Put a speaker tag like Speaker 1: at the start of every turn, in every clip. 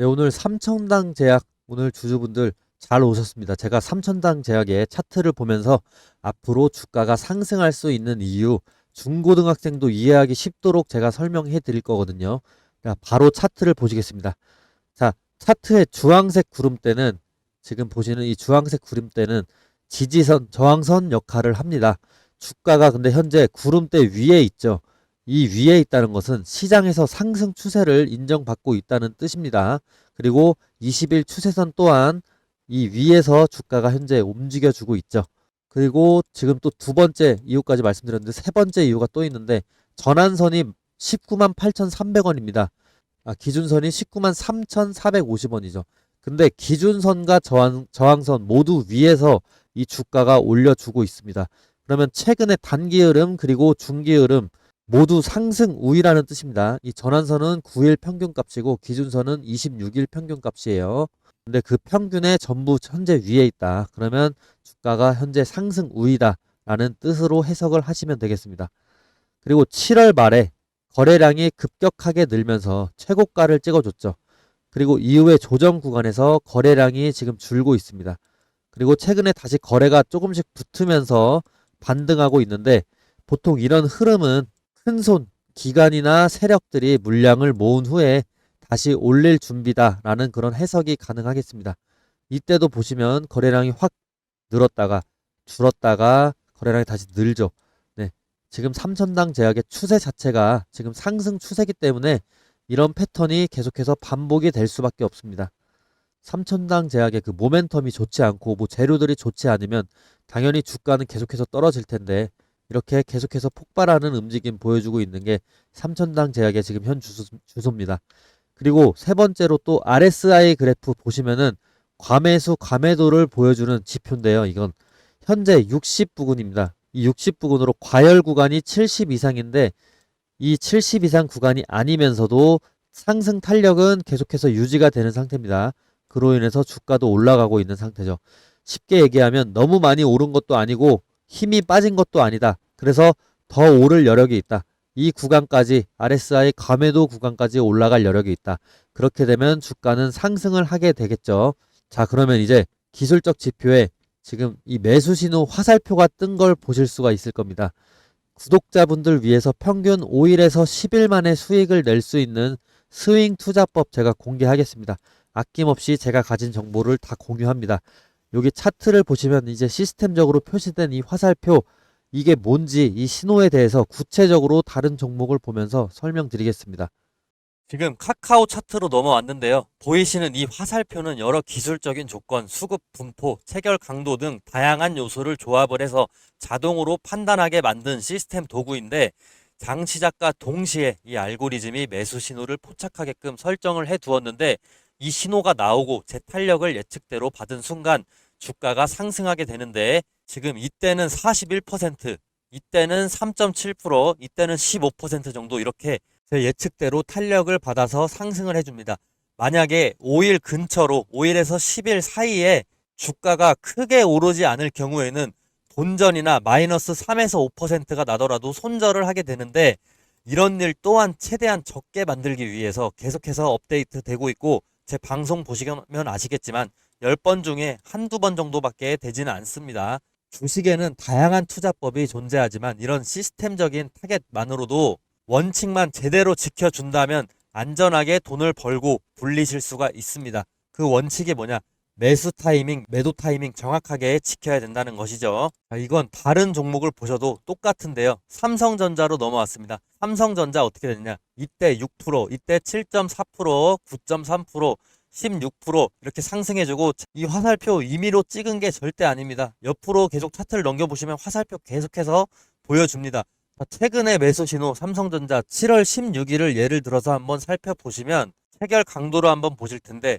Speaker 1: 네, 오늘 삼천당 제약 오늘 주주분들 잘 오셨습니다. 제가 삼천당 제약의 차트를 보면서 앞으로 주가가 상승할 수 있는 이유 중고등학생도 이해하기 쉽도록 제가 설명해 드릴 거거든요. 자, 바로 차트를 보시겠습니다. 자, 차트의 주황색 구름대는 지금 보시는 이 주황색 구름대는 지지선, 저항선 역할을 합니다. 주가가 근데 현재 구름대 위에 있죠. 이 위에 있다는 것은 시장에서 상승 추세를 인정받고 있다는 뜻입니다. 그리고 20일 추세선 또한 이 위에서 주가가 현재 움직여주고 있죠. 그리고 지금 또 두 번째 이유까지 말씀드렸는데 세 번째 이유가 또 있는데 전환선이 19만 8,300원입니다. 아, 기준선이 19만 3,450원이죠. 근데 기준선과 저항, 저항선 모두 위에서 이 주가가 올려주고 있습니다. 그러면 최근의 단기 흐름 그리고 중기 흐름 모두 상승 우위라는 뜻입니다. 이 전환선은 9일 평균값이고 기준선은 26일 평균값이에요. 근데 그 평균에 전부 현재 위에 있다. 그러면 주가가 현재 상승 우위다 라는 뜻으로 해석을 하시면 되겠습니다. 그리고 7월 말에 거래량이 급격하게 늘면서 최고가를 찍어줬죠. 그리고 이후에 조정 구간에서 거래량이 지금 줄고 있습니다. 그리고 최근에 다시 거래가 조금씩 붙으면서 반등하고 있는데 보통 이런 흐름은 큰손 기관이나 세력들이 물량을 모은 후에 다시 올릴 준비다라는 그런 해석이 가능하겠습니다. 이때도 보시면 거래량이 확 늘었다가 줄었다가 거래량이 다시 늘죠. 네. 지금 삼천당 제약의 추세 자체가 지금 상승 추세기 때문에 이런 패턴이 계속해서 반복이 될 수밖에 없습니다. 삼천당 제약의 그 모멘텀이 좋지 않고 뭐 재료들이 좋지 않으면 당연히 주가는 계속해서 떨어질 텐데 이렇게 계속해서 폭발하는 움직임 보여주고 있는 게 삼천당 제약의 지금 현 주소, 주소입니다. 그리고 세 번째로 또 RSI 그래프 보시면은 과매수 과매도를 보여주는 지표인데요. 이건 현재 60 부근입니다. 이 60 부근으로 과열 구간이 70 이상인데 이 70 이상 구간이 아니면서도 상승 탄력은 계속해서 유지가 되는 상태입니다. 그로 인해서 주가도 올라가고 있는 상태죠. 쉽게 얘기하면 너무 많이 오른 것도 아니고 힘이 빠진 것도 아니다. 그래서 더 오를 여력이 있다. 이 구간까지 RSI 감매도 구간까지 올라갈 여력이 있다. 그렇게 되면 주가는 상승을 하게 되겠죠. 자, 그러면 이제 기술적 지표에 지금 이 매수 신호 화살표가 뜬 걸 보실 수가 있을 겁니다. 구독자분들 위해서 평균 5일에서 10일 만에 수익을 낼 수 있는 스윙 투자법 제가 공개하겠습니다. 아낌없이 제가 가진 정보를 다 공유합니다. 여기 차트를 보시면 이제 시스템적으로 표시된 이 화살표 이게 뭔지 이 신호에 대해서 구체적으로 다른 종목을 보면서 설명드리겠습니다.
Speaker 2: 지금 카카오 차트로 넘어왔는데요. 보이시는 이 화살표는 여러 기술적인 조건, 수급 분포, 체결 강도 등 다양한 요소를 조합을 해서 자동으로 판단하게 만든 시스템 도구인데 장 시작과 동시에 이 알고리즘이 매수 신호를 포착하게끔 설정을 해 두었는데 이 신호가 나오고 제 탄력을 예측대로 받은 순간 주가가 상승하게 되는데 지금 이때는 41%, 이때는 3.7%, 이때는 15% 정도 이렇게 제 예측대로 탄력을 받아서 상승을 해줍니다. 만약에 5일 근처로 5일에서 10일 사이에 주가가 크게 오르지 않을 경우에는 본전이나 마이너스 3에서 5%가 나더라도 손절을 하게 되는데 이런 일 또한 최대한 적게 만들기 위해서 계속해서 업데이트 되고 있고 제 방송 보시면 아시겠지만 10번 중에 한두 번 정도밖에 되지는 않습니다. 주식에는 다양한 투자법이 존재하지만 이런 시스템적인 타겟만으로도 원칙만 제대로 지켜준다면 안전하게 돈을 벌고 불리실 수가 있습니다. 그 원칙이 뭐냐? 매수 타이밍, 매도 타이밍 정확하게 지켜야 된다는 것이죠. 자, 이건 다른 종목을 보셔도 똑같은데요. 삼성전자로 넘어왔습니다. 삼성전자 어떻게 됐냐? 이때 6%, 이때 7.4%, 9.3%, 16% 이렇게 상승해주고 이 화살표 임의로 찍은 게 절대 아닙니다. 옆으로 계속 차트를 넘겨보시면 화살표 계속해서 보여줍니다. 자, 최근의 매수 신호 삼성전자 7월 16일을 예를 들어서 한번 살펴보시면 체결 강도로 한번 보실 텐데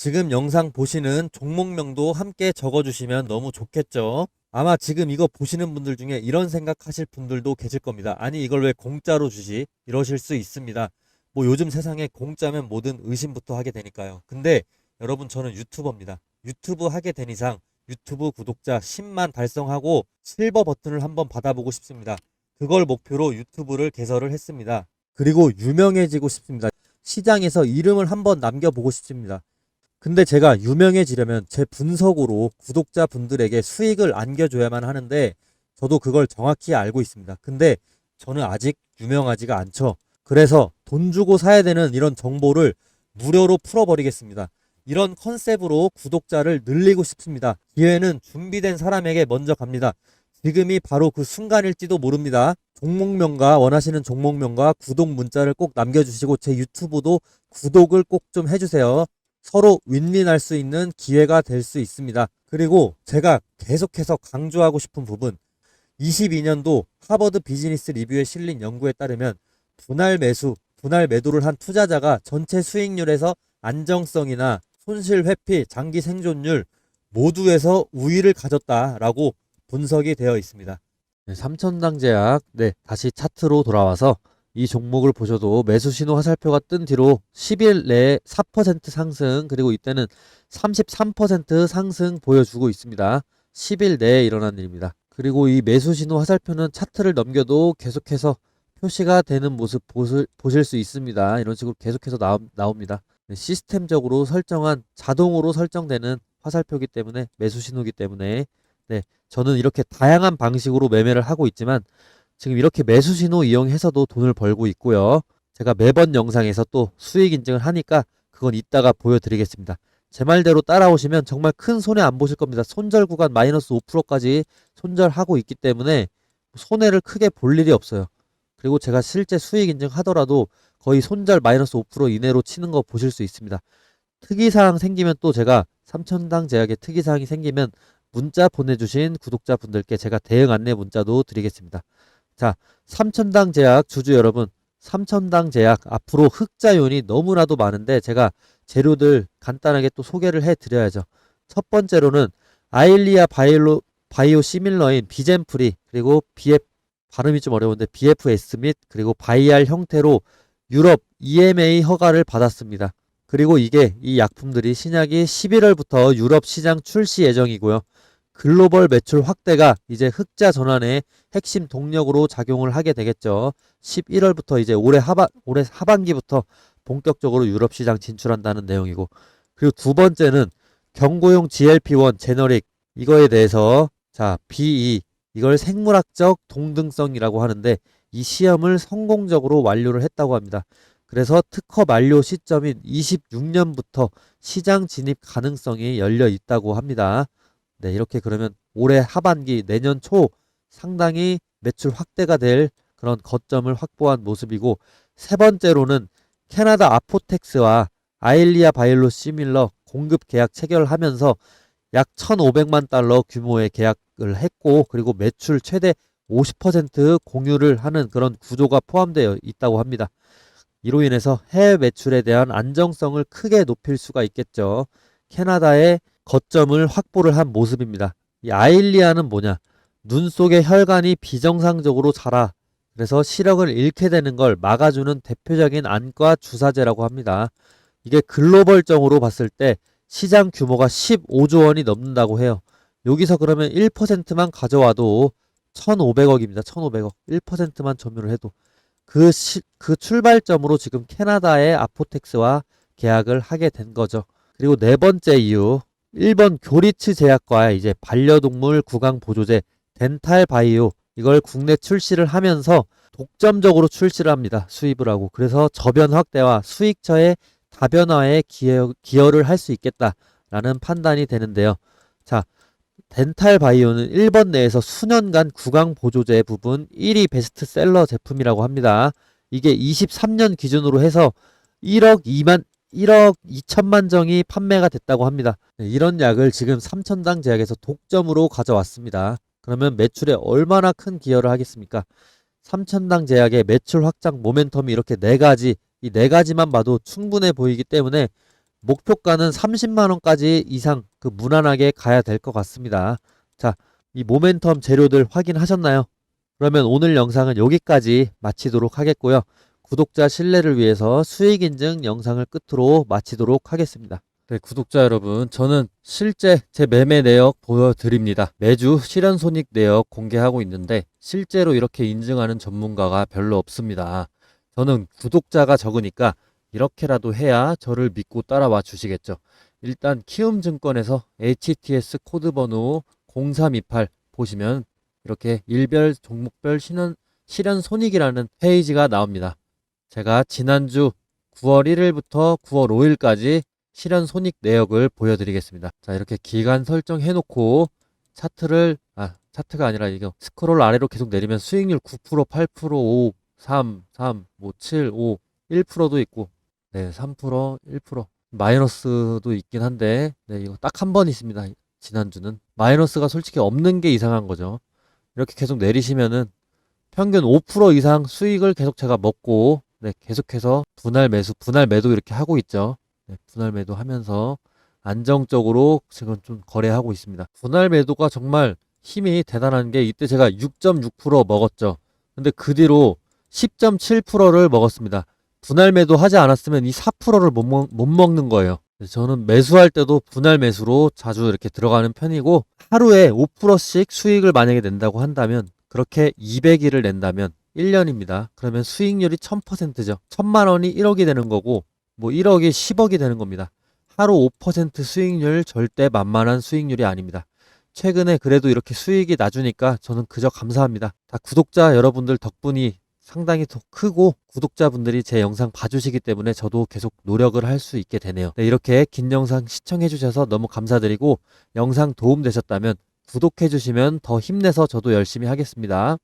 Speaker 2: 지금 영상 보시는 종목명도 함께 적어주시면 너무 좋겠죠. 아마 지금 이거 보시는 분들 중에 이런 생각하실 분들도 계실 겁니다. 아니 이걸 왜 공짜로 주지? 이러실 수 있습니다. 뭐 요즘 세상에 공짜면 뭐든 의심부터 하게 되니까요. 근데 여러분 저는 유튜버입니다. 유튜브 하게 된 이상 유튜브 구독자 10만 달성하고 실버 버튼을 한번 받아보고 싶습니다. 그걸 목표로 유튜브를 개설을 했습니다. 그리고 유명해지고 싶습니다. 시장에서 이름을 한번 남겨보고 싶습니다. 근데 제가 유명해지려면 제 분석으로 구독자 분들에게 수익을 안겨줘야만 하는데 저도 그걸 정확히 알고 있습니다. 근데 저는 아직 유명하지가 않죠. 그래서 돈 주고 사야 되는 이런 정보를 무료로 풀어버리겠습니다. 이런 컨셉으로 구독자를 늘리고 싶습니다. 기회는 준비된 사람에게 먼저 갑니다. 지금이 바로 그 순간일지도 모릅니다. 종목명과 원하시는 종목명과 구독 문자를 꼭 남겨주시고 제 유튜브도 구독을 꼭 좀 해주세요. 서로 윈윈할 수 있는 기회가 될 수 있습니다. 그리고 제가 계속해서 강조하고 싶은 부분 22년도 하버드 비즈니스 리뷰에 실린 연구에 따르면 분할 매수, 분할 매도를 한 투자자가 전체 수익률에서 안정성이나 손실 회피, 장기 생존율 모두에서 우위를 가졌다라고 분석이 되어 있습니다.
Speaker 1: 네, 삼천당 제약, 네, 다시 차트로 돌아와서 이 종목을 보셔도 매수 신호 화살표가 뜬 뒤로 10일 내에 4% 상승, 그리고 이때는 33% 상승 보여주고 있습니다. 10일 내에 일어난 일입니다. 그리고 이 매수 신호 화살표는 차트를 넘겨도 계속해서 표시가 되는 모습 보실, 보실 수 있습니다. 이런 식으로 계속해서 나오, 나옵니다. 네, 시스템적으로 설정한 자동으로 설정되는 화살표기 때문에 매수 신호기 때문에 네, 저는 이렇게 다양한 방식으로 매매를 하고 있지만 지금 이렇게 매수 신호 이용해서도 돈을 벌고 있고요. 제가 매번 영상에서 또 수익 인증을 하니까 그건 이따가 보여드리겠습니다. 제 말대로 따라오시면 정말 큰 손해 안 보실 겁니다. 손절 구간 마이너스 5%까지 손절하고 있기 때문에 손해를 크게 볼 일이 없어요. 그리고 제가 실제 수익 인증하더라도 거의 손절 마이너스 5% 이내로 치는 거 보실 수 있습니다. 특이사항 생기면 또 제가 삼천당 제약에 특이사항이 생기면 문자 보내주신 구독자분들께 제가 대응 안내 문자도 드리겠습니다. 자, 삼천당 제약 주주 여러분, 삼천당 제약 앞으로 흑자요인이 너무나도 많은데 제가 재료들 간단하게 또 소개를 해 드려야죠. 첫 번째로는 아일리아 바이로, 바이오 시밀러인 비젠프리 그리고 BF 발음이 좀 어려운데 BFS 및 그리고 바이알 형태로 유럽 EMA 허가를 받았습니다. 그리고 이게 이 약품들이 신약이 11월부터 유럽 시장 출시 예정이고요. 글로벌 매출 확대가 이제 흑자 전환의 핵심 동력으로 작용을 하게 되겠죠. 11월부터 이제 올해 하반 올해 하반기부터 본격적으로 유럽 시장 진출한다는 내용이고 그리고 두 번째는 경고용 GLP-1 제너릭 이거에 대해서 자 BE 이걸 생물학적 동등성이라고 하는데 이 시험을 성공적으로 완료를 했다고 합니다. 그래서 특허 만료 시점인 26년부터 시장 진입 가능성이 열려 있다고 합니다. 네, 이렇게 그러면 올해 하반기 내년 초 상당히 매출 확대가 될 그런 거점을 확보한 모습이고 세 번째로는 캐나다 아포텍스와 아일리아 바이올로 시밀러 공급 계약 체결하면서 약 1,500만 달러 규모의 계약을 했고 그리고 매출 최대 50% 공유를 하는 그런 구조가 포함되어 있다고 합니다. 이로 인해서 해외 매출에 대한 안정성을 크게 높일 수가 있겠죠. 캐나다의 거점을 확보를 한 모습입니다. 이 아일리아는 뭐냐? 눈 속의 혈관이 비정상적으로 자라. 그래서 시력을 잃게 되는 걸 막아주는 대표적인 안과 주사제라고 합니다. 이게 글로벌적으로 봤을 때 시장 규모가 15조 원이 넘는다고 해요. 여기서 그러면 1%만 가져와도 1,500억입니다. 1,500억. 1%만 점유를 해도 그, 시, 그 출발점으로 지금 캐나다의 아포텍스와 계약을 하게 된 거죠. 그리고 네 번째 이유. 일본 교리츠 제약과의 이제 반려동물 구강 보조제 덴탈 바이오 이걸 국내 출시를 하면서 독점적으로 출시를 합니다. 수입을 하고. 그래서 저변 확대와 수익처의 다변화에 기여, 기여를 할 수 있겠다라는 판단이 되는데요. 자, 덴탈 바이오는 일본 내에서 수년간 구강 보조제 부분 1위 베스트셀러 제품이라고 합니다. 이게 23년 기준으로 해서 1억 2만 1억 2천만 정이 판매가 됐다고 합니다. 네, 이런 약을 지금 삼천당 제약에서 독점으로 가져왔습니다. 그러면 매출에 얼마나 큰 기여를 하겠습니까? 삼천당 제약의 매출 확장 모멘텀이 이렇게 네 가지, 이 네 가지만 봐도 충분해 보이기 때문에 목표가는 30만 원까지 이상 그 무난하게 가야 될 것 같습니다. 자, 이 모멘텀 재료들 확인하셨나요? 그러면 오늘 영상은 여기까지 마치도록 하겠고요. 구독자 신뢰를 위해서 수익 인증 영상을 끝으로 마치도록 하겠습니다. 네, 구독자 여러분, 저는 실제 제 매매 내역 보여드립니다. 매주 실현 손익 내역 공개하고 있는데 실제로 이렇게 인증하는 전문가가 별로 없습니다. 저는 구독자가 적으니까 이렇게라도 해야 저를 믿고 따라와 주시겠죠. 일단 키움증권에서 HTS 코드 번호 0328 보시면 이렇게 일별 종목별 실현, 실현 손익이라는 페이지가 나옵니다. 제가 지난주 9월 1일부터 9월 5일까지 실현 손익 내역을 보여드리겠습니다. 자, 이렇게 기간 설정해 놓고 차트를, 아, 차트가 아니라 이거 스크롤 아래로 계속 내리면 수익률 9%, 8%, 5, 3, 3, 뭐 7, 5, 1%도 있고, 네, 3%, 1%. 마이너스도 있긴 한데, 네, 이거 딱 한 번 있습니다. 지난주는. 마이너스가 솔직히 없는 게 이상한 거죠. 이렇게 계속 내리시면은 평균 5% 이상 수익을 계속 제가 먹고, 네, 계속해서 분할 매수, 분할 매도 이렇게 하고 있죠. 네, 분할 매도 하면서 안정적으로 지금 좀 거래하고 있습니다. 분할 매도가 정말 힘이 대단한 게 이때 제가 6.6% 먹었죠. 근데 그 뒤로 10.7%를 먹었습니다. 분할 매도 하지 않았으면 이 4%를 못, 먹, 못 먹는 거예요. 저는 매수할 때도 분할 매수로 자주 이렇게 들어가는 편이고 하루에 5%씩 수익을 만약에 낸다고 한다면 그렇게 200일을 낸다면 1년입니다. 그러면 수익률이 1000%죠. 1000만 원이 1억이 되는 거고 뭐 1억이 10억이 되는 겁니다. 하루 5% 수익률 절대 만만한 수익률이 아닙니다. 최근에 그래도 이렇게 수익이 나주니까 저는 그저 감사합니다. 다 구독자 여러분들 덕분이 상당히 더 크고 구독자분들이 제 영상 봐주시기 때문에 저도 계속 노력을 할 수 있게 되네요. 네, 이렇게 긴 영상 시청해주셔서 너무 감사드리고 영상 도움되셨다면 구독해주시면 더 힘내서 저도 열심히 하겠습니다.